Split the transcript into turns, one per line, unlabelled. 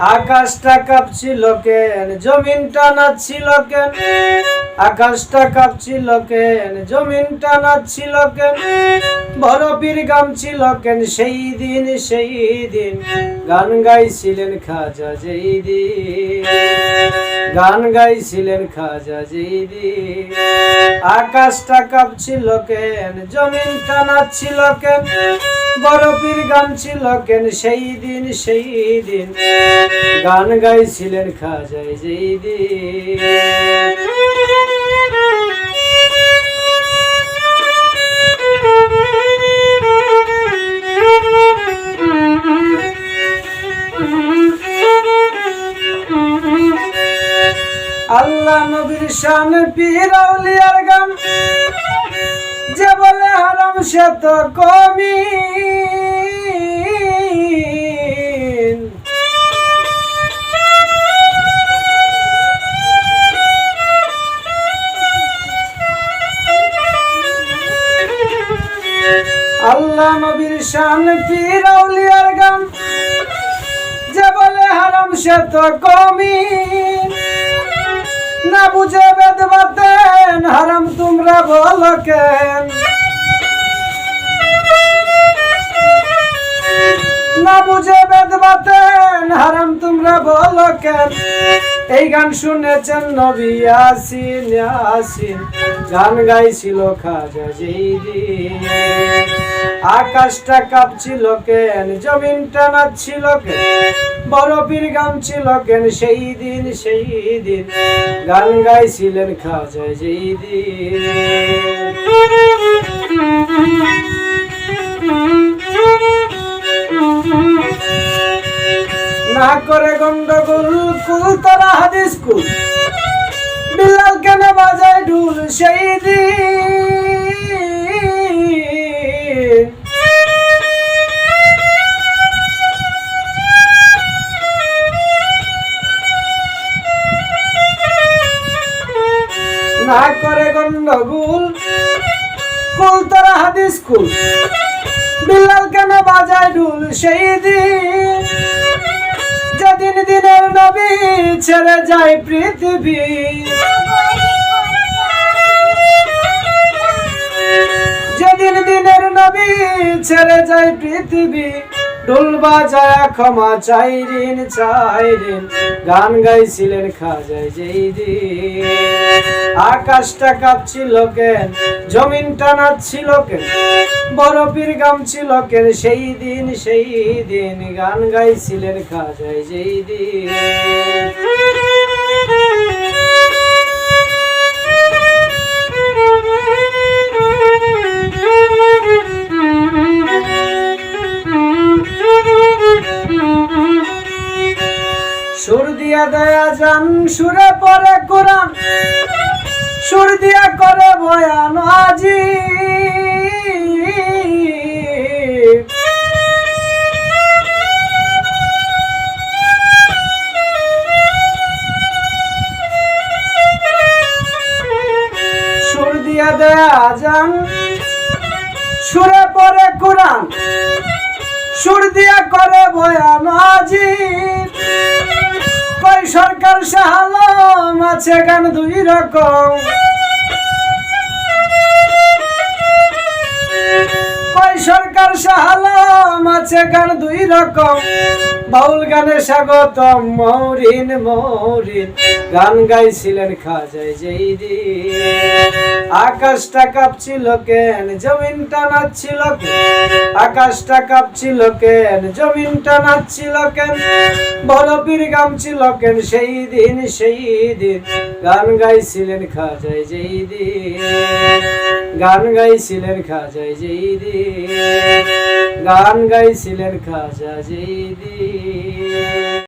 আকাশটা কাঁপছিল কেন? জমিনটা নাচছিল কেন? আকাশটা কাঁপছিল কেন? জমিনটা নাচছিল কেন? বরফির গাম ছিল কেন? সেই দিন সেই দিন গান গাইছিলেন খাজা যেই দিন গান গাইছিলেন খাজা যেই দিন আকাশটা কাঁপছিল কেন? জমিনটা নাচছিল কেন? বরফির গান ছিল কেন? সেই দিন সেই দিন গান গাইছিলেন খাজাই যেই দিন আল্লাহ নবীর শান পীর আউলিয়ার গান। যে বলে হারাম সে তো কমি আল্লাহ নবীর শান পীর আউলিয়ার গান? যে বলে হারাম সে তো কমি না বুঝে বেদ বাতেন হারাম তোমরা বলো কেন? না বুঝে বেদ বাতেন হারাম তোমরা বলো কেন? এই গান শুনেছেন নবী আসিন আসিন গান গাইছিল খাজা যেই দিন। আকাশটা কাঁপছিল কেন, জমিনটা নাচছিল কেন, বরফির গান ছিল কেন, সেই দিন সেই দিন গান গাইছিলেন খাজা যেই দিন। না করে গন্ডগোল, কুল তারা হাদিস কুল। বিল্লাল কেন বাজায় ঢুল সেই দিন? না করে গন্ডগোল কুল তারা হাদিস কুল বিল্লাল কেন বাজায় ঢুল সেই দিন? যেদিন দিনের নবী ছেড়ে যায় পৃথিবী। যেদিন দিনের নবী ছেড়ে যায় পৃথিবী। ঢোল বাজায়, ক্ষমা চাই ঋণ, চাই গান গাইছিলেন খাজায় যেই দিন আকাশটা কাঁপছিল কেন, জমিনটা নাচছিল কেন, বরফির গাম ছিল কেন সেই দিন সেই দিন গান গাইছিলেন খাজায় যেই দিন দিয়া দেয়া যান সুরে পরে কোরআন। সুর দিয়া করে বয়ান আজি। সুর দিয়া দেয়া যান সুরে পরে কোরআন। সুর দিয়া করে বয়ান আজি। কই সরকার সাহালাম আছে গান দুই রকম। সরকার সাহালাম আছে গান দুই রকম। বাউল গানে স্বাগতম মৌরিন মৌরিন গান গাইছিলেন খাজাই যেই আকাশটা কাঁপছিল কেন, জমিনটা নাচছিল আকাশটা কাঁপছিল কেন, জমিনটা নাচছিল কেন? বরফির গাম ছিল কেন, সেই দিন সেই দিন। গান গাইছিলেন খাজাই যেই দিন গান গাইছিলেন খাজা যেই দিন গান গাইছিলেন খাজা যেই দিন